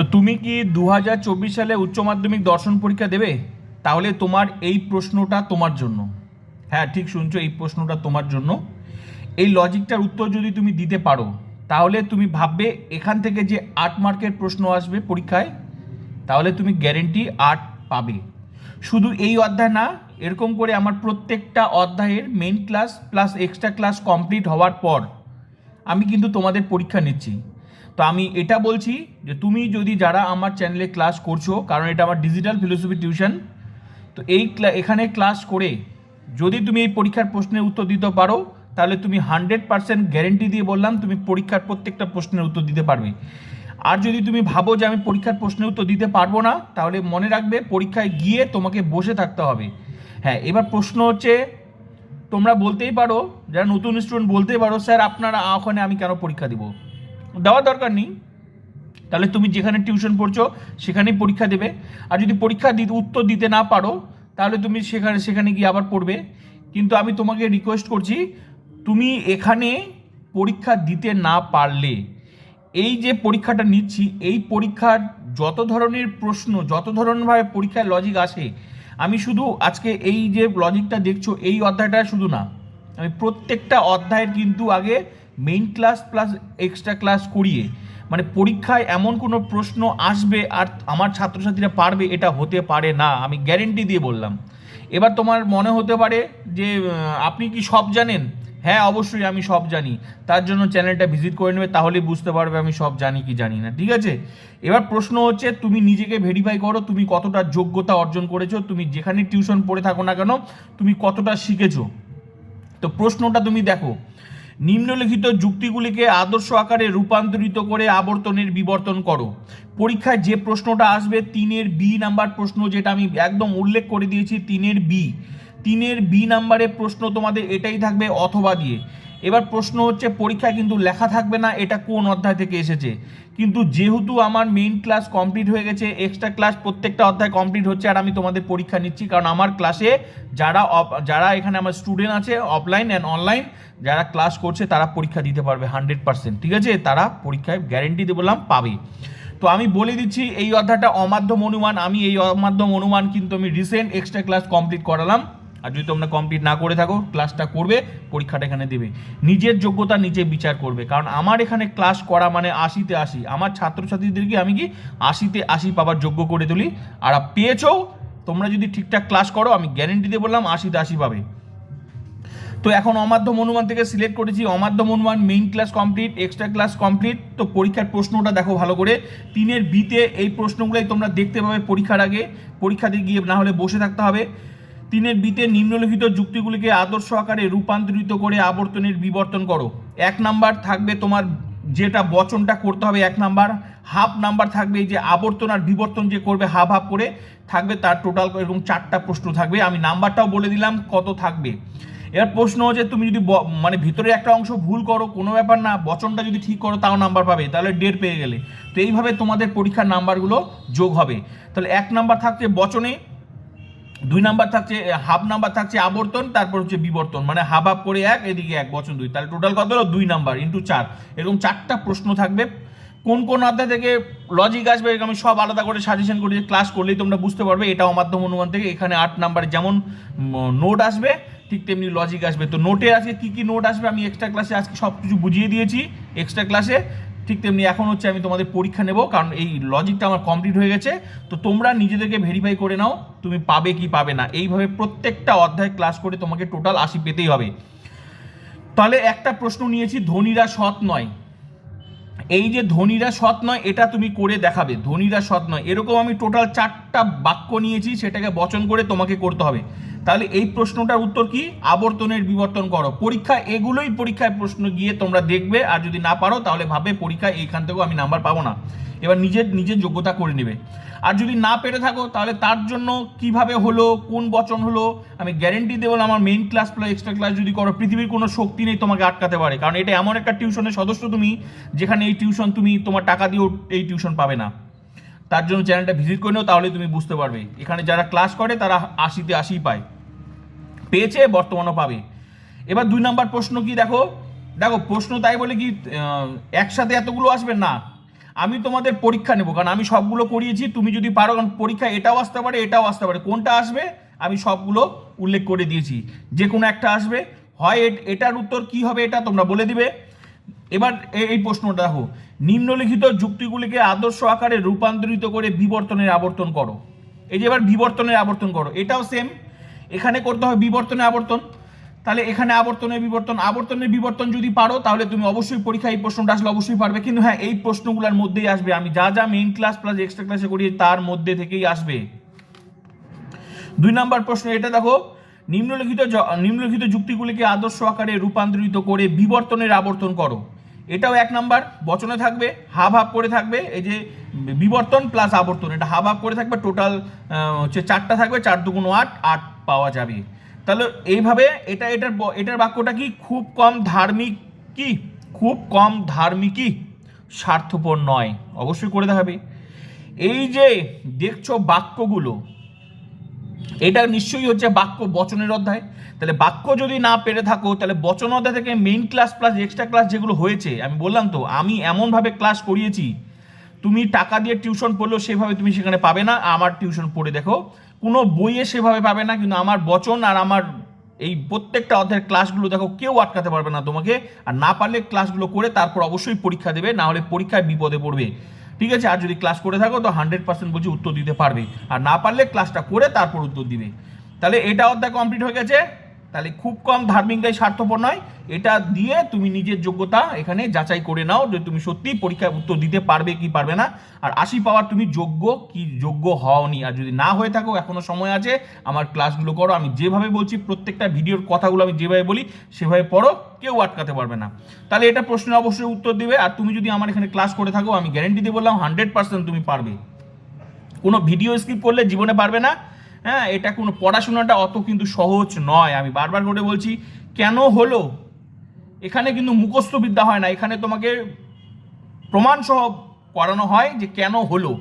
তো তুমি কি দু হাজার চব্বিশ সালে উচ্চ মাধ্যমিক দর্শন পরীক্ষা দেবে? তাহলে তোমার এই প্রশ্নটা তোমার জন্য। হ্যাঁ ঠিক শুনছো, এই প্রশ্নটা তোমার জন্য। এই লজিকটার উত্তর যদি তুমি দিতে পারো, তাহলে তুমি ভাববে এখান থেকে যে আট মার্কের প্রশ্ন আসবে পরীক্ষায়, তাহলে তুমি গ্যারেন্টি আট পাবে। শুধু এই অধ্যায় না, এরকম করে আমার প্রত্যেকটা অধ্যায়ের main class plus extra class complete হওয়ার পর, আমি কিন্তু তোমাদের পরীক্ষা নিচ্ছি। তো আমি এটা বলছি যে তুমি যদি যারা আমার চ্যানেলে ক্লাস করছ, কারণ এটা আমার ডিজিটাল ফিলোসফি টিউশন তো এই এখানে ক্লাস করে যদি তুমি এই পরীক্ষার প্রশ্নের উত্তর দিতে পারো, তাহলে তুমি হান্ড্রেড পার্সেন্ট গ্যারেন্টি দিয়ে বললাম তুমি পরীক্ষার প্রত্যেকটা প্রশ্নের উত্তর দিতে পারবে। আর যদি তুমি ভাবো যে আমি পরীক্ষার প্রশ্নের উত্তর দিতে পারব না, তাহলে মনে রাখবে পরীক্ষায় গিয়ে তোমাকে বসে থাকতে হবে। হ্যাঁ এবার প্রশ্ন হচ্ছে, তোমরা বলতেই পারো, যারা নতুন স্টুডেন্ট বলতেই পারো, স্যার, আপনারা ওখানে আমি কেন পরীক্ষা দিব? দেওয়ার দরকার নেই। তাহলে তুমি যেখানে টিউশন পড়ছো, সেখানেই পরীক্ষা দেবে। আর যদি পরীক্ষা দিতে উত্তর দিতে না পারো, তাহলে তুমি সেখানে সেখানে গিয়ে আবার পড়বে। কিন্তু আমি তোমাকে রিকোয়েস্ট করছি, তুমি এখানে পরীক্ষা দিতে না পারলে, এই যে পরীক্ষাটা নিচ্ছি, এই পরীক্ষার যত ধরনের প্রশ্ন, যত ধরনেরভাবে পরীক্ষায় লজিক আসে, আমি শুধু আজকে এই যে লজিকটা দেখছ, এই অধ্যায়টা শুধু না, আমি প্রত্যেকটা অধ্যায়ের কিন্তু আগে main class plus extra class করিয়ে মানে পরীক্ষায় এমন কোনো প্রশ্ন আসবে আর আমার ছাত্রছাত্রীরা পারবে, এটা হতে পারে না, আমি গ্যারেন্টি দিয়ে বললাম। এবার তোমার মনে হতে পারে যে আপনি কি সব জানেন? হ্যাঁ অবশ্যই আমি সব জানি। তার জন্য চ্যানেলটা ভিজিট করে নেবে, তাহলেই বুঝতে পারবে আমি সব জানি কি জানি না, ঠিক আছে? এবার প্রশ্ন হচ্ছে, তুমি নিজেকে ভেরিফাই করো, তুমি কতটা যোগ্যতা অর্জন করেছ, তুমি যেখানে টিউশন পড়ে থাকো না কেন, তুমি কতটা শিখেছো? তো প্রশ্নটা তুমি দেখো। নিম্নলিখিত যুক্তিগুলিকে আদর্শ আকারে রূপান্তরিত করে আবর্তনের বিবর্তন করো। পরীক্ষায় যে প্রশ্নটা আসবে, তিনের বি নাম্বার প্রশ্ন যেটা আমি একদম উল্লেখ করে দিয়েছি, তিনের বি। তিনের বি নাম্বারে প্রশ্ন তোমাদের এটাই থাকবে, অথবা দিয়ে। এবার প্রশ্ন হচ্ছে, পরীক্ষায় কিন্তু লেখা থাকবে না, এটা কোন অধ্যায় থেকে এসেছে? কিন্তু যেহেতু আমার মেইন ক্লাস কমপ্লিট হয়ে গেছে এক্সট্রা ক্লাস প্রত্যেকটা অধ্যায় কমপ্লিট হচ্ছে, আর আমি তোমাদের পরীক্ষা নিচ্ছি, কারণ আমার ক্লাসে যারা যারা এখানে আমার স্টুডেন্ট আছে অফলাইন অ্যান্ড অনলাইন যারা ক্লাস করছে, তারা পরীক্ষা দিতে পারবে হান্ড্রেড পার্সেন্ট ঠিক আছে? তারা পরীক্ষায় গ্যারেন্টি দিয়ে বললাম পাবে। তো আমি বলে দিচ্ছি, এই অধ্যায়টা অমাধ্যম অনুমান, আমি এই অমাধ্যম অনুমান কিন্তু আমি রিসেন্ট এক্সট্রা ক্লাস কমপ্লিট করালাম। আর যদি তোমরা কমপ্লিট না করে থাকো ক্লাসটা করবে, পরীক্ষাটা এখানে দেবে। নিজের যোগ্যতা নিজে বিচার করবে। কারণ আমার এখানে ক্লাস করা মানে আশিতে আশি। আমার ছাত্রছাত্রীদেরকে আমি কি আশিতে আশি পাবার যোগ্য করে তুলি। আর পেয়েছ, তোমরা যদি ঠিকঠাক ক্লাস করো, আমি গ্যারেন্টি দিয়ে বললাম আশিতে আশি পাবে। তো এখন অমাধ্যম অনুমান থেকে সিলেক্ট করেছি। অমাধ্যম অনুমান main class complete extra class complete তো পরীক্ষার প্রশ্নটা দেখো ভালো করে। তিনের বিতে এই প্রশ্নগুলোই তোমরা দেখতে পাবে পরীক্ষার আগে। পরীক্ষাতে গিয়ে না হলে বসে থাকতে হবে। তিনের বিতে নিম্নলিখিত যুক্তিগুলিকে আদর্শ আকারে রূপান্তরিত করে আবর্তনের বিবর্তন করো। এক নাম্বার থাকবে তোমার যেটা বচনটা করতে হবে, এক নাম্বার। হাফ নাম্বার থাকবে এই যে আবর্তন আর বিবর্তন যে করবে, হাফ হাফ করে থাকবে তার টোটাল এরকম চারটা প্রশ্ন থাকবে। আমি নাম্বারটাও বলে দিলাম কত থাকবে। এবার প্রশ্ন হচ্ছে, তুমি যদি মানে ভিতরে একটা অংশ ভুল করো, কোনো ব্যাপার না, বচনটা যদি ঠিক করো, তাও নাম্বার পাবে, তাহলে ডেট পেয়ে গেলে। তো এইভাবে তোমাদের পরীক্ষার নাম্বারগুলো যোগ হবে। তাহলে এক নাম্বার থাকছে বচনে। দুই নাম্বার থাকছে হাফ নাম্বার থাকছে আবর্তন, তারপর হচ্ছে বিবর্তন মানে হাফ হাফ করে এক, এদিকে এক বচন দুই। তাহলে টোটাল কত হলো? দুই নাম্বার ইন্টু চার। এরকম চারটা প্রশ্ন থাকবে। কোন কোন অধ্যায় থেকে লজিক আসবে আমি সব আলাদা করে সাজেশন করে ক্লাস করলেই তোমরা বুঝতে পারবে, এটাও মাধ্যম অনুমান থেকে। এখানে আট নাম্বারে যেমন নোট আসবে, ঠিক তেমনি লজিক আসবে। তো নোটে আজকে কি কি নোট আসবে, আমি এক্সট্রা ক্লাসে আজকে সব কিছু বুঝিয়ে দিয়েছি এক্সট্রা ক্লাসে ঠিক তেমনি এখন হচ্ছে আমি তোমাদের পরীক্ষা নেব, কারণ এই লজিকটা আমার কমপ্লিট হয়ে গেছে। তো তোমরা নিজেদেরকে ভেরিফাই করে নাও, তুমি পাবে কি পাবে না। এইভাবে প্রত্যেকটা অধ্যায় ক্লাস করে তোমাকে টোটাল আশি পেতেই হবে। তাহলে একটা প্রশ্ন নিয়েছি, ধনীরা সৎ নয়। এই যে ধনীরা সৎ নয়, এটা তুমি করে দেখাবে। ধনীরা সৎ নয়। এরকম আমি টোটাল চারটা বাক্য নিয়েছি, সেটাকে বচন করে তোমাকে করতে হবে। তাহলে এই প্রশ্নটার উত্তর কি? আবর্তনের বিবর্তন করো। পরীক্ষা এগুলোই পরীক্ষায় প্রশ্ন গিয়ে তোমরা দেখবে, আর যদি না পারো তাহলে ভাবে পরীক্ষা এইখান থেকেও আমি নাম্বার পাবো না। এবার নিজের নিজের যোগ্যতা করে নেবে। আর যদি না পেরে থাকো তাহলে তার জন্য কীভাবে হলো, কোন বচন হলো, আমি গ্যারেন্টি দেবো আমার main class plus extra class যদি করো, পৃথিবীর কোনো শক্তি নেই তোমাকে আটকাতে পারে। কারণ এটা এমন একটা টিউশনের সদস্য তুমি, যেখানে এই টিউশন তুমি তোমার টাকা দিয়েও এই টিউশন পাবে না। তার জন্য চ্যানেলটা ভিজিট করে নাও তাহলে তুমি বুঝতে পারবে। এখানে যারা ক্লাস করে তারা আশিতে আশি পায়। পেয়েছে, বর্তমানও পাবে। এবার দুই নাম্বার প্রশ্ন কি দেখো? দেখো, প্রশ্ন তাই বলে কি একসাথে এতগুলো আসবে? না। আমি তোমাদের পরীক্ষা নেব, কারণ আমি সবগুলো করিয়েছি, তুমি যদি পারো, কারণ পরীক্ষা এটাও আসতে পারে, এটাও আসতে পারে। কোনটা আসবে? আমি সবগুলো উল্লেখ করে দিয়েছি। যে কোনো একটা আসবে। হয় এটার উত্তর কি হবে এটা তোমরা বলে দিবে। এবার এই প্রশ্নটা দেখো। নিম্নলিখিত যুক্তিগুলিকে আদর্শ আকারে রূপান্তরিত করে বিবর্তনের আবর্তন করো। এই যে এবার বিবর্তনের আবর্তন করো। এটাও সেম এখানে করতে হবে বিবর্তনে আবর্তন। তাহলে এখানে আবর্তনের বিবর্তন আবর্তনের বিবর্তন যদি পারো, তাহলে তুমি অবশ্যই পরীক্ষায় এই প্রশ্নটা আসলে অবশ্যই পারবে। কিন্তু হ্যাঁ এই প্রশ্নগুলোর মধ্যেই আসবে। আমি যা যা মেইন ক্লাস প্লাস এক্সট্রা ক্লাসে করি, তার মধ্যে থেকেই আসবে। দুই নাম্বার প্রশ্ন, এটা দেখো, নিম্নলিখিত নিম্নলিখিত যুক্তিগুলিকে আদর্শ আকারে রূপান্তরিত করে বিবর্তনের আবর্তন করো। এটাও এক নাম্বার, বচনে থাকবে হাফ হাফ করে থাকবে, এই যে বিবর্তন প্লাস আবর্তন, এটা হাফ হাফ করে থাকবে টোটাল হচ্ছে চারটা থাকবে, চার দুগুণ আট আট পাওয়া যাবে। তাহলে এইভাবে এটা, এটার এটার বাক্যটা কি খুব কম ধার্মিক কি? খুব কম ধার্মিকই স্বার্থপর নয়, অবশ্যই করে দেখাবে। এই যে দেখছ বাক্যগুলো এটা নিশ্চয়ই হচ্ছে বাক্য বচনের অধ্যায়। তাহলে বাক্য যদি না পেরে থাকো, তাহলে বচন অধ্যায় থেকে main class plus extra class যেগুলো হয়েছে, আমি বললাম তো, আমি এমনভাবে ক্লাস করিয়েছি, তুমি টাকা দিয়ে টিউশন পড়লেও সেভাবে তুমি সেখানে পাবে না, আমার টিউশন পড়ে দেখো, কোনো বইয়ে সেভাবে পাবে না, কিন্তু আমার বচন আর আমার এই প্রত্যেকটা অধ্যায়ের ক্লাসগুলো দেখো, কেউ আটকাতে পারবে না তোমাকে, আর না পারলে ক্লাসগুলো করে তারপর অবশ্যই পরীক্ষা দেবে, না হলে পরীক্ষায় বিপদে পড়বে। ঠিক আছে, আর যদি ক্লাস করে থাকো তো হান্ড্রেড পার্সেন্ট বলছি উত্তর দিতে পারবে। আর না পারলে ক্লাসটা করে তারপর উত্তর দিবে। তাহলে এটা অধ্যায় কমপ্লিট হয়ে গেছে। তাহলে খুব কম ধার্মিকটাই স্বার্থপর নয়। এটা দিয়ে তুমি নিজের যোগ্যতা এখানে যাচাই করে নাও যে তুমি সত্যি পরীক্ষায় উত্তর দিতে পারবে কি পারবে না। আর আশি পাওয়ার তুমি যোগ্য কি যোগ্য হওনি। আর যদি না হয়ে থাকো, এখনও সময় আছে, আমার ক্লাসগুলো করো। আমি যেভাবে বলছি, প্রত্যেকটা ভিডিওর কথাগুলো আমি যেভাবে বলি, সেভাবে পড়ো, কেউ আটকাতে পারবে না। তাহলে এটা প্রশ্নের অবশ্যই উত্তর দিবে। আর তুমি যদি আমার এখানে ক্লাস করে থাকো, আমি গ্যারেন্টি দিয়ে বললাম হান্ড্রেড পার্সেন্ট তুমি পারবে। কোনো ভিডিও স্কিপ করলে জীবনে পারবে না। হ্যাঁ এটা কোনো পড়াশোনাটা অত কিন্তু সহজ নয়। আমি বারবার করে বলছি, কেন হলো? এখানে কিন্তু মুখস্থ বিদ্যা হয় না। এখানে তোমাকে প্রমাণ সহ করানো হয় যে কেন হলো।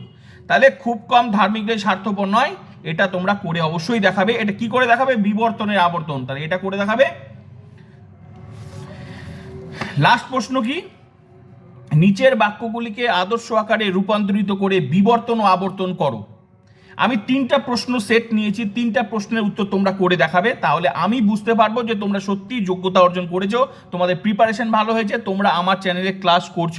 তাহলে খুব কম ধার্মিকদের স্বার্থপর নয়। এটা তোমরা করে অবশ্যই দেখাবে। এটা কি করে দেখাবে? বিবর্তনের আবর্তন। তাহলে এটা করে দেখাবে। লাস্ট প্রশ্ন কি? নিচের বাক্যগুলিকে আদর্শ আকারে রূপান্তরিত করে বিবর্তন ও আবর্তন করো। আমি তিনটা প্রশ্ন সেট নিয়েছি, তিনটা প্রশ্নের উত্তর তোমরা করে দেখাবে, তাহলে আমি বুঝতে পারব যে তোমরা সত্যি যোগ্যতা অর্জন করেছ, তোমাদের প্রিপারেশন ভালো হয়েছে, তোমরা আমার চ্যানেলে ক্লাস করছ।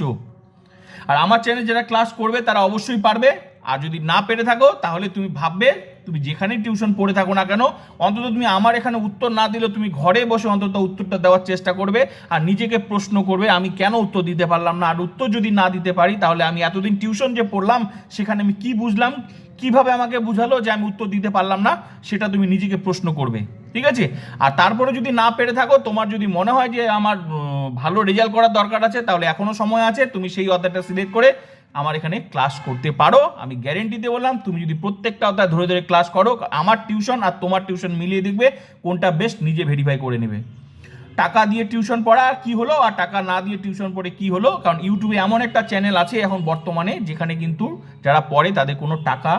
আর আমার চ্যানেলে যারা ক্লাস করবে, তারা অবশ্যই পারবে। আর যদি না পেরে থাকো, তাহলে তুমি ভাববে, তুমি যেখানেই টিউশন পড়ে থাকো না কেন, অন্তত তুমি আমার এখানে উত্তর না দিলেও তুমি ঘরে বসে অন্তত উত্তরটা দেওয়ার চেষ্টা করবে, আর নিজেকে প্রশ্ন করবে, আমি কেন উত্তর দিতে পারলাম না? আর উত্তর যদি না দিতে পারি, তাহলে আমি এতদিন টিউশন যে পড়লাম, সেখানে আমি কি বুঝলাম? কীভাবে আমাকে বুঝালো যে আমি উত্তর দিতে পারলাম না, সেটা তুমি নিজেকে প্রশ্ন করবে, ঠিক আছে? আর তারপরে যদি না পেরে থাকো, তোমার যদি মনে হয় যে আমার ভালো রেজাল্ট করার দরকার আছে, তাহলে এখনও সময় আছে, তুমি সেই অধ্যায়টা সিলেক্ট করে আমার এখানে ক্লাস করতে পারো। আমি গ্যারেন্টি দিয়ে বললাম, তুমি যদি প্রত্যেকটা অধ্যায় ধরে ধরে ক্লাস করো, আমার টিউশন আর তোমার টিউশন মিলিয়ে দেখবে কোনটা বেস্ট নিজে ভেরিফাই করে নেবে। টাকা দিয়ে টিউশন পড়া কি হলো, আর টাকা না দিয়ে টিউশন পড়ে কি হলো? কারণ ইউটিউবে এমন একটা চ্যানেল আছে এখন বর্তমানে, যেখানে কিন্তু যারা পড়ে তাদের কোনো টাকা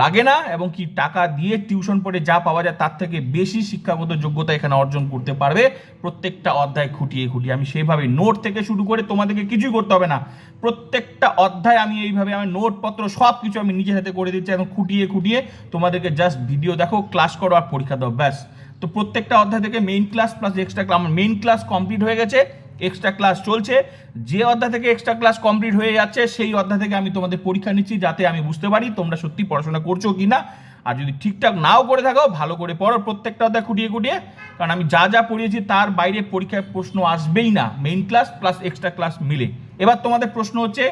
লাগে না এবং কি টাকা দিয়ে টিউশন পড়ে যা পাওয়া যায় তার থেকে বেশি শিক্ষাগত যোগ্যতা এখানে অর্জন করতে পারবে। প্রত্যেকটা অধ্যায় খুঁটিয়ে খুঁটিয়ে। আমি সেইভাবে নোট থেকে শুরু করে তোমাদেরকে কিছুই করতে হবে না। প্রত্যেকটা অধ্যায় আমি এইভাবে আমি নোটপত্র সব কিছু আমি নিজের হাতে করে দিচ্ছি। এখন খুঁটিয়ে খুঁটিয়ে তোমাদেরকে জাস্ট ভিডিও দেখো ক্লাস করো আর পরীক্ষা দাও, ব্যাস। তো প্রত্যেকটা অধ্যায় থেকে main class plus extra class আমার মেইন ক্লাস কমপ্লিট হয়ে গেছে এক্সট্রা ক্লাস চলছে। যে অধ্যায় থেকে এক্সট্রা ক্লাস কমপ্লিট হয়ে যাচ্ছে, সেই অধ্যায় থেকে আমি তোমাদের পরীক্ষা নিচ্ছি যাতে আমি বুঝতে পারি তোমরা সত্যি পড়াশোনা করছ কি না। আর যদি ঠিকঠাক নাও করে থাকো, ভালো করে পড়ো প্রত্যেকটা অধ্যায় খুঁটিয়ে খুঁটিয়ে। কারণ আমি যা যা পড়িয়েছি তার বাইরে পরীক্ষায় প্রশ্ন আসবেই না main class plus extra class মিলে। এবার তোমাদের প্রশ্ন হচ্ছে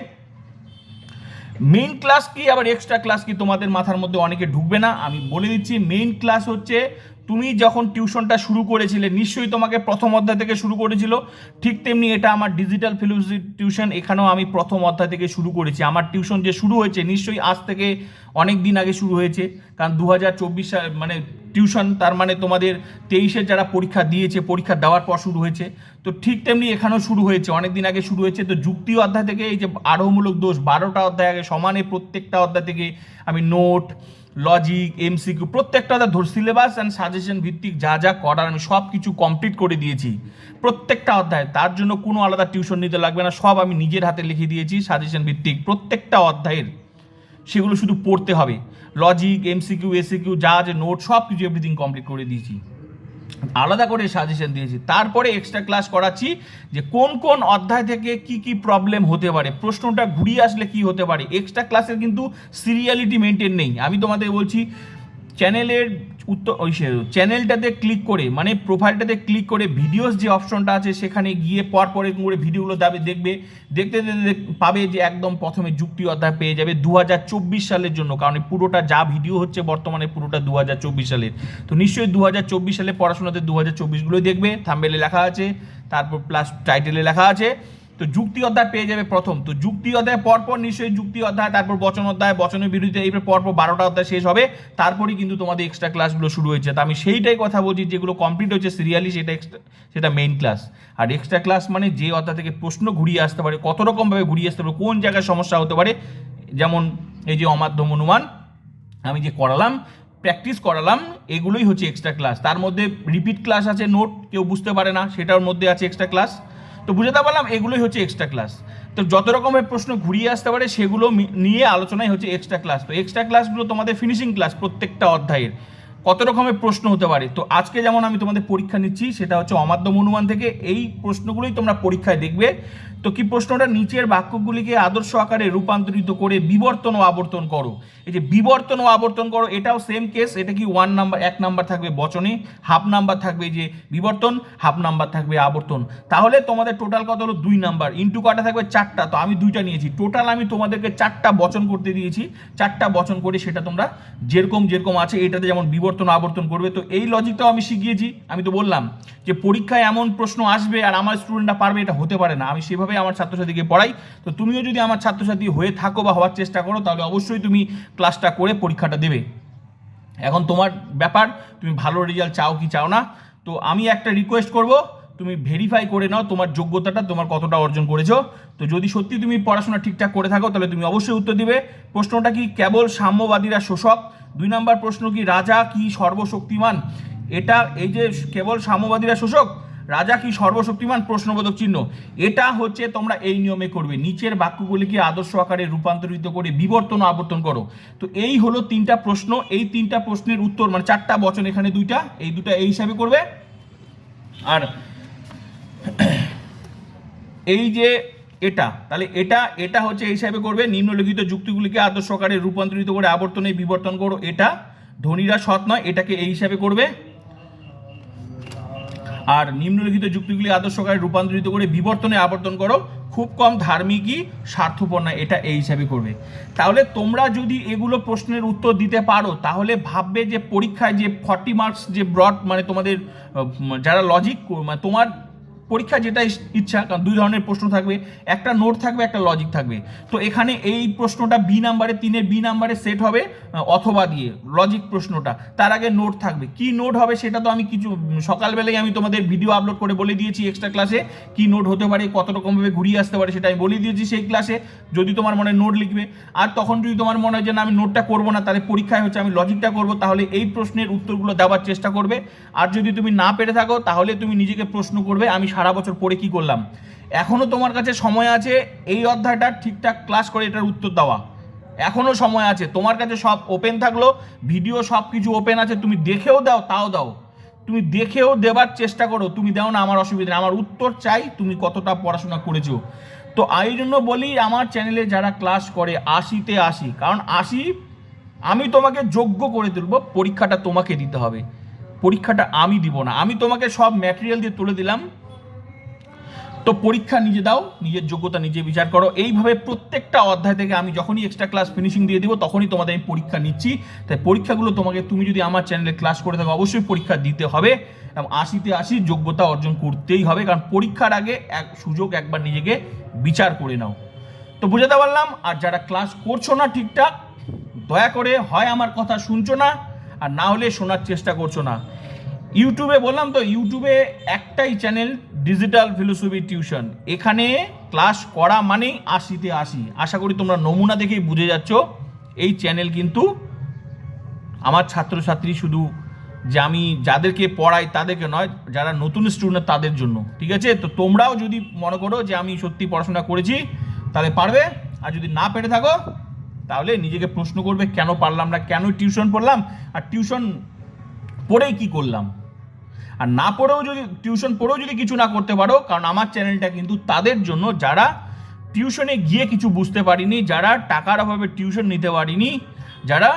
মেইন ক্লাস কি, আবার এক্সট্রা ক্লাস কি তোমাদের মাথার মধ্যে অনেকে ঢুকবে না? আমি বলে দিচ্ছি মেইন ক্লাস হচ্ছে তুমি যখন টিউশনটা শুরু করেছিলে, নিশ্চয়ই তোমাকে প্রথম অধ্যায় থেকে শুরু করেছিল। ঠিক তেমনি এটা আমার ডিজিটাল ফিলোসফি টিউশন এখানেও আমি প্রথম অধ্যায় থেকে শুরু করেছি। আমার টিউশন যে শুরু হয়েছে, নিশ্চয়ই আজ থেকে অনেক দিন আগে শুরু হয়েছে। কারণ দু হাজার চব্বিশ মানে টিউশন তার মানে তোমাদের তেইশের যারা পরীক্ষা দিয়েছে, পরীক্ষা দেওয়ার পর শুরু হয়েছে। তো ঠিক তেমনি এখানেও শুরু হয়েছে, অনেক দিন আগে শুরু হয়েছে। তো যুক্তি অধ্যায় থেকে এই যে আরোহমূলক দোষ, বারোটা অধ্যায় আগে সমানে প্রত্যেকটা অধ্যায় থেকে আমি নোট লজিক এমসিকিউ প্রত্যেকটা ধর সিলেবাস অ্যান্ড সাজেশন ভিত্তিক যা যা করার আমি সব কিছু কমপ্লিট করে দিয়েছি। প্রত্যেকটা অধ্যায়, তার জন্য কোনো আলাদা টিউশন নিতে লাগবে না, সব আমি নিজের হাতে লিখে দিয়েছি সাজেশন ভিত্তিক। প্রত্যেকটা অধ্যায়ের সেগুলো শুধু পড়তে হবে। লজিক এমসিকিউ এসিকিউ যা যে নোট সব কিছু এভরিথিং কমপ্লিট করে দিয়েছি। আলাদা করে সাজেশন দিয়েছি। তারপরে এক্সট্রা ক্লাস করাচ্ছি যে কোন কোন অধ্যায় থেকে কি কি প্রবলেম হতে পারে, প্রশ্নটা ঘুরিয়ে আসলে কি হতে পারে। এক্সট্রা ক্লাসের কিন্তু সিরিয়ালিটি মেনটেন নেই। আমি তোমাদের বলছি চ্যানেলের উত্তর ওই চ্যানেলটাতে ক্লিক করে মানে প্রোফাইলটাতে ক্লিক করে ভিডিওস যে অপশনটা আছে, সেখানে গিয়ে পর পর করে ভিডিওগুলো দাবে দেখবে। দেখতে দেখতে পাবে যে একদম প্রথমে যুক্তি অধ্যায় পেয়ে যাবে দু হাজার চব্বিশ সালের জন্য, কারণ পুরোটা যা ভিডিও হচ্ছে বর্তমানে পুরোটা দু হাজার চব্বিশ সালের। তো নিশ্চয়ই দু হাজার চব্বিশ সালে পড়াশোনাতে দু হাজার দেখবে থাম্বেলে লেখা আছে, তারপর প্লাস টাইটেলে লেখা আছে। তো যুক্তি অধ্যায় পেয়ে যাবে প্রথম। তো যুক্তি অধ্যায় পরপর নিশ্চয়ই যুক্তি অধ্যায়, তারপর বচন অধ্যায়, বচনের বিরুদ্ধে এইবার পরপর বারোটা অধ্যায় শেষ হবে। তারপরেই কিন্তু তোমাদের এক্সট্রা ক্লাসগুলো শুরু হয়েছে। তো আমি সেইটাই কথা বলছি, যেগুলো কমপ্লিট হচ্ছে সিরিয়ালি সেটা এক্সট্রা সেটা মেইন ক্লাস আর এক্সট্রা ক্লাস মানে যে অধ্যায় থেকে প্রশ্ন ঘুরিয়ে আসতে পারে, কত রকমভাবে ঘুরিয়ে আসতে পারে, কোন জায়গায় সমস্যা হতে পারে, যেমন এই যে অমাধ্যম অনুমান আমি যে করালাম প্র্যাকটিস করালাম, এগুলোই হচ্ছে এক্সট্রা ক্লাস তার মধ্যে রিপিট ক্লাস আছে নোট কেউ বুঝতে পারে না, সেটার মধ্যে আছে এক্সট্রা ক্লাস তো বুঝাতে পারলাম এগুলোই হচ্ছে এক্সট্রা ক্লাস তো যত রকমের প্রশ্ন ঘুরিয়ে আসতে পারে, সেগুলো নিয়ে আলোচনাই হচ্ছে এক্সট্রা ক্লাস তো এক্সট্রা ক্লাসগুলো তোমাদের ফিনিশিং ক্লাস প্রত্যেকটা অধ্যায়ের। কত রকমের প্রশ্ন হতে পারে? তো আজকে যেমন আমি তোমাদের পরীক্ষা নিচ্ছি, সেটা হচ্ছে অমাধ্যম অনুমান থেকে এই প্রশ্নগুলোই তোমরা পরীক্ষায় দেখবে। তো কি প্রশ্নটা? নিচের বাক্যগুলিকে আদর্শ আকারে রূপান্তরিত করে বিবর্তন ও আবর্তন করো। এই যে বিবর্তন ও আবর্তন করো, এটাও সেম কেস এটা কি ওয়ান নাম্বার এক নাম্বার থাকবে বচনে হাফ নাম্বার থাকবে যে বিবর্তন হাফ নাম্বার থাকবে আবর্তন। তাহলে তোমাদের টোটাল কত হলো? দুই নাম্বার ইন্টু কটা থাকবে? চারটা। তো আমি দুইটা নিয়েছি। টোটাল আমি তোমাদেরকে চারটা বচন করতে দিয়েছি। চারটা বচন করে সেটা তোমরা যেরকম যেরকম আছে, এটাতে যেমন বিবর্তন আবর্তন করবে। তো এই লজিকটাও আমি শিখিয়েছি। আমি তো বললাম যে পরীক্ষায় এমন প্রশ্ন আসবে আর আমার স্টুডেন্টরা পারবে, এটা হতে পারে না। আমি সেভাবেই আমার ছাত্রছাত্রীকে পড়াই। তো তুমিও যদি আমার ছাত্রছাত্রী হয়ে থাকো বা হওয়ার চেষ্টা করো, তাহলে অবশ্যই তুমি ক্লাসটা করে পরীক্ষাটা দেবে। এখন তোমার ব্যাপার, তুমি ভালো রেজাল্ট চাও কি চাও না? তো আমি একটা রিকোয়েস্ট করব। তুমি ভেরিফাই করে নাও তোমার যোগ্যতাটা, তোমার কতটা অর্জন করেছ। তো যদি সত্যি তুমি পড়াশোনা ঠিকঠাক করে থাকো, তাহলে তুমি অবশ্যই উত্তর দিবে। প্রশ্নটা কি কেবল সাম্যবাদীরা শোষক? দুই নম্বর প্রশ্ন কি, রাজা কি সর্বশক্তিমান? এটা এই যে কেবল সাম্যবাদীরা শোষক, রাজা কি সর্বশক্তিমান? প্রশ্নবোধক চিহ্ন। এটা হচ্ছে তোমরা এই নিয়মে করবে। নিচের বাক্যগুলিকে আদর্শ আকারে রূপান্তরিত করে বিবর্তন আবর্তন করো। তো এই হলো তিনটা প্রশ্ন। এই তিনটা প্রশ্নের উত্তর মানে চারটা বচন এখানে দুইটা, এই দুটা এই হিসাবে করবে। আর এই যে এটা, তাহলে এটা এটা হচ্ছে এই হিসাবে করবে, নিম্নলিখিত যুক্তিগুলিকে আদর্শ আকারে রূপান্তরিত করে আবর্তনে বিবর্তন করো, এটা ধনীরা সৎ নয়, এটাকে এই হিসাবে করবে। আর নিম্নলিখিত যুক্তিগুলি আদর্শ আদর্শকারে রূপান্তরিত করে বিবর্তনে আবর্তন করো, খুব কম ধার্মিকই স্বার্থপর না এটা এই হিসাবে করবে। তাহলে তোমরা যদি এগুলো প্রশ্নের উত্তর দিতে পারো, তাহলে ভাববে যে পরীক্ষায় যে ফর্টি মার্কস যে ব্রড মানে তোমাদের যারা লজিক মানে তোমার পরীক্ষা যেটা ইচ্ছা, কারণ দুই ধরনের প্রশ্ন থাকবে। একটা নোট থাকবে, একটা লজিক থাকবে। তো এখানে এই প্রশ্নটা বি নাম্বারে তিনের বি নাম্বারে সেট হবে অথবা দিয়ে লজিক প্রশ্নটা। তার আগে নোট থাকবে। কি নোট হবে সেটা তো আমি কিছু সকালবেলায় আমি তোমাদের ভিডিও আপলোড করে বলে দিয়েছি এক্সট্রা ক্লাসে কি নোট হতে পারে, কত রকমভাবে ঘুরিয়ে আসতে পারে সেটা আমি বলে দিয়েছি সেই ক্লাসে যদি তোমার মনে নোট লিখবে। আর তখন যদি তোমার মনে হয় যে না, আমি নোটটা করব না, তাহলে পরীক্ষায় হচ্ছে আমি লজিকটা করব, তাহলে এই প্রশ্নের উত্তরগুলো দেওয়ার চেষ্টা করবে। আর যদি তুমি না পেরে থাকো, তাহলে তুমি নিজেকে প্রশ্ন করবে, আমি সারা বছর পড়ে কি করলাম? এখনও তোমার কাছে সময় আছে এই অধ্যায়টা ঠিকঠাক ক্লাস করে এটার উত্তর দেওয়া। এখনও সময় আছে, তোমার কাছে সব ওপেন থাকল ভিডিও সব কিছু ওপেন আছে, তুমি দেখেও দাও, তাও দাও। তুমি দেখেও দেবার চেষ্টা করো, তুমি দাও না, আমার অসুবিধা নেই। আমার উত্তর চাই, তুমি কতটা পড়াশোনা করেছ। তো এই জন্য বলি, আমার চ্যানেলে যারা ক্লাস করে, আশিতে আশি, কারণ আশি আমি তোমাকে যোগ্য করে তুলবো, পরীক্ষাটা তোমাকে দিতে হবে। পরীক্ষাটা আমি দিব না। আমি তোমাকে সব ম্যাটেরিয়াল দিয়ে তুলে দিলাম। তো পরীক্ষা নিজে দাও, নিজের যোগ্যতা নিজে বিচার করো। এইভাবে প্রত্যেকটা অধ্যায় থেকে আমি যখনই এক্সট্রা ক্লাস ফিনিশিং দিয়ে দিব, তখনই তোমাদের আমি পরীক্ষা নিচ্ছি। তাই পরীক্ষাগুলো তোমাকে, তুমি যদি আমার চ্যানেলে ক্লাস করে থাকো, অবশ্যই পরীক্ষা দিতে হবে। এবং আশিতে আশি যোগ্যতা অর্জন করতেই হবে, কারণ পরীক্ষার আগে এক সুযোগ একবার নিজেকে বিচার করে নাও। তো বুঝাতে পারলাম, আর যারা ক্লাস করছ না ঠিকঠাক, দয়া করে হয় আমার কথা শুনছো না, আর না হলে শোনার চেষ্টা করছ না। ইউটিউবে বললাম তো, ইউটিউবে একটাই চ্যানেল ডিজিটাল ফিলোসফি টিউশন এখানে ক্লাস করা মানেই আশিতে আশি। আশা করি তোমরা নমুনা দেখেই বুঝে যাচ্ছ। এই চ্যানেল কিন্তু আমার ছাত্রছাত্রী শুধু যে আমি যাদেরকে পড়াই তাদেরকে নয়, যারা নতুন স্টুডেন্ট তাদের জন্য। ঠিক আছে? তো তোমরাও যদি মনে করো যে আমি সত্যি পড়াশোনা করেছি, তাহলে পারবে। আর যদি না পেরে থাকো, তাহলে নিজেকে প্রশ্ন করবে, কেন পারলাম না, কেন টিউশন পড়লাম, আর টিউশন পড়েই কি করলাম? আর না পড়েও যদি, টিউশন পড়েও যদি কিছু না করতে পারো, কারণ আমার চ্যানেলটা কিন্তু তাদের জন্য যারা টিউশনে গিয়ে কিছু বুঝতে পারিনি, যারা টাকার অভাবে টিউশন নিতে পারিনি, যারা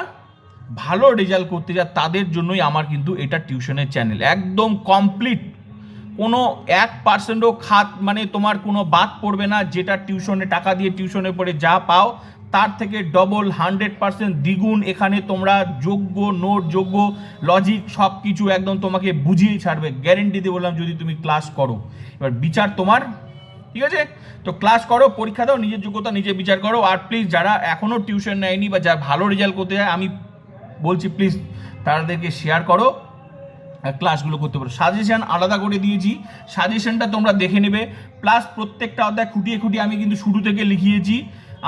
ভালো রেজাল্ট করতে যায় তাদের জন্যই আমার কিন্তু এটা টিউশনের চ্যানেল। একদম কমপ্লিট। কোনো এক পার্সেন্টও খাত মানে তোমার কোনো বাদ পড়বে না, যেটা টিউশনে টাকা দিয়ে টিউশনে পড়ে যা পাও তার থেকে ডবল হান্ড্রেড পার্সেন্ট দ্বিগুণ এখানে তোমরা যোগ্য, নোট যোগ্য লজিক সব কিছু একদম তোমাকে বুঝিয়ে ছাড়বে। গ্যারেন্টি দিয়ে বললাম যদি তুমি ক্লাস করো। এবার বিচার তোমার, ঠিক আছে? তো ক্লাস করো, পরীক্ষা দাও, নিজের যোগ্যতা নিজে বিচার করো। আর প্লিজ যারা এখনও টিউশন নেয়নি বা যারা ভালো রেজাল্ট করতে যায় আমি বলছি প্লিজ তাদেরকে শেয়ার করো ক্লাসগুলো করতে পারো। সাজেশন আলাদা করে দিয়েছি। সাজেশনটা তোমরা দেখে নেবে। প্লাস প্রত্যেকটা অধ্যায় খুঁটিয়ে খুঁটিয়ে আমি কিন্তু শুরু থেকে লিখিয়েছি।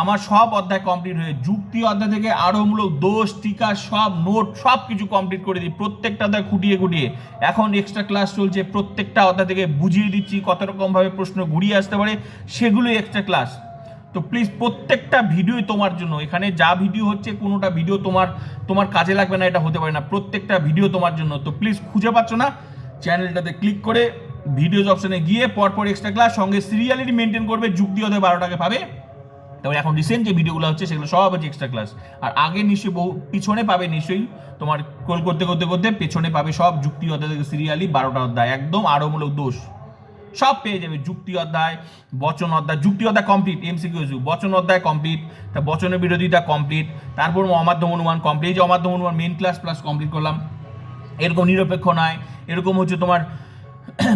আমার সব অধ্যায় কমপ্লিট হয়ে যুক্তি অধ্যায় থেকে আরোমূলক দোষ, টিকা, সব নোট, সব কিছু কমপ্লিট করে দিই। প্রত্যেকটা অধ্যায় খুঁটিয়ে খুঁটিয়ে। এখন এক্সট্রা ক্লাস চলছে, প্রত্যেকটা অধ্যায় থেকে বুঝিয়ে দিচ্ছি কত রকমভাবে প্রশ্ন ঘুরিয়ে আসতে পারে, সেগুলোই এক্সট্রা ক্লাস তো প্লিজ প্রত্যেকটা ভিডিওই তোমার জন্য। এখানে যা ভিডিও হচ্ছে, কোনোটা ভিডিও তোমার তোমার কাজে লাগবে না, এটা হতে পারে না। প্রত্যেকটা ভিডিও তোমার জন্য। তো প্লিজ খুঁজে পাচ্ছ না? চ্যানেলটাতে ক্লিক করে ভিডিওস অপশনে গিয়ে পরপর এক্সট্রা ক্লাস সঙ্গে সিরিয়ালিটি মেনটেন করবে, যুক্তি হতে বারোটাকে পাবে। তবে এখন রিসেন্ট যে ভিডিওগুলো হচ্ছে, সেগুলো সব হচ্ছে এক্সট্রা ক্লাস আর আগে নিশ্চয়ই বহু, পিছনে পাবে নিশ্চয়ই। তোমার কল করতে করতে করতে পেছনে পাবে সব যুক্তি অধ্যায় থেকে সিরিয়ালি বারোটা অধ্যায়। একদম আরোমূলক দোষ। সব পেয়ে যাবে যুক্তি অধ্যায়, বচন অধ্যায়। যুক্তি অধ্যায় কমপ্লিট এমসিকিউ বচন অধ্যায় কমপ্লিট তা বচনের বিরোধিতা কমপ্লিট তারপর অমাধ্যম অনুমান কমপ্লিট যে অমাধ্যম অনুমান মেন ক্লাস প্লাস কমপ্লিট করলাম, এরকম নিরপেক্ষ নয়। এরকম হচ্ছে তোমার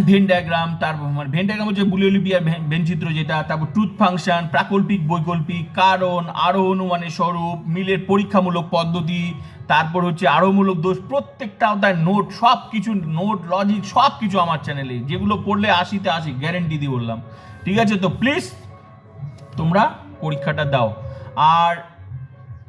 ভেন ডায়াগ্রাম তারপর মানে ভেন ডায়াগ্রাম হচ্ছে বুলিওলিপিয়ার ভেনচিত্র যেটা, তারপর ট্রুথ ফাংশন প্রাকল্পিক, বৈকল্পিক, কারণ আরও অনুমানের স্বরূপ, মিলের পরীক্ষামূলক পদ্ধতি, তারপর হচ্ছে আরোমূলক দোষ, প্রত্যেকটা তার নোট সব কিছু নোট লজিক সব কিছু আমার চ্যানেলে যেগুলো পড়লে আশিতে আসি গ্যারেন্টি দিয়ে বললাম। ঠিক আছে? তো প্লিজ তোমরা পরীক্ষাটা দাও। আর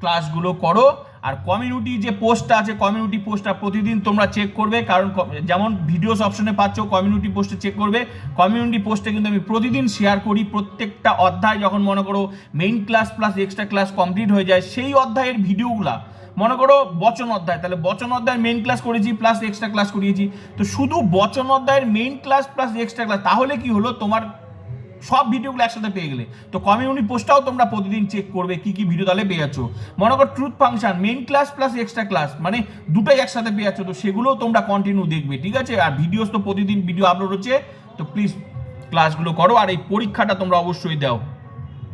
ক্লাসগুলো করো আর কমিউনিটি যে পোস্টটা আছে কমিউনিটি পোস্টটা প্রতিদিন তোমরা চেক করবে। কারণ যেমন ভিডিওস অপশনে পাচ্ছ কমিউনিটি পোস্টে চেক করবে। কমিউনিটি পোস্টে কিন্তু আমি প্রতিদিন শেয়ার করি। প্রত্যেকটা অধ্যায় যখন মনে করো main class plus extra class complete হয়ে যায়, সেই অধ্যায়ের ভিডিওগুলা মনে করো বচন অধ্যায়, তাহলে বচন অধ্যায়ের মেইন ক্লাস করেছি প্লাস এক্সট্রা ক্লাস করিয়েছি। তো শুধু বচন অধ্যায়ের main class plus extra class তাহলে কি হলো? তোমার সব ভিডিওগুলো একসাথে পেয়ে গেলে। তো কমিউনিটি পোস্টটাও তোমরা প্রতিদিন চেক করবে কি কি ভিডিও তাহলে পেয়ে যাচ্ছ। মনে কর truth function main class plus extra class মানে দুটাই একসাথে পেয়ে যাচ্ছ। তো সেগুলোও তোমরা কন্টিনিউ দেখবে, ঠিক আছে? আর ভিডিওস তো প্রতিদিন ভিডিও আপলোড হচ্ছে। তো প্লিজ ক্লাসগুলো করো, আর এই পরীক্ষাটা তোমরা অবশ্যই দাও।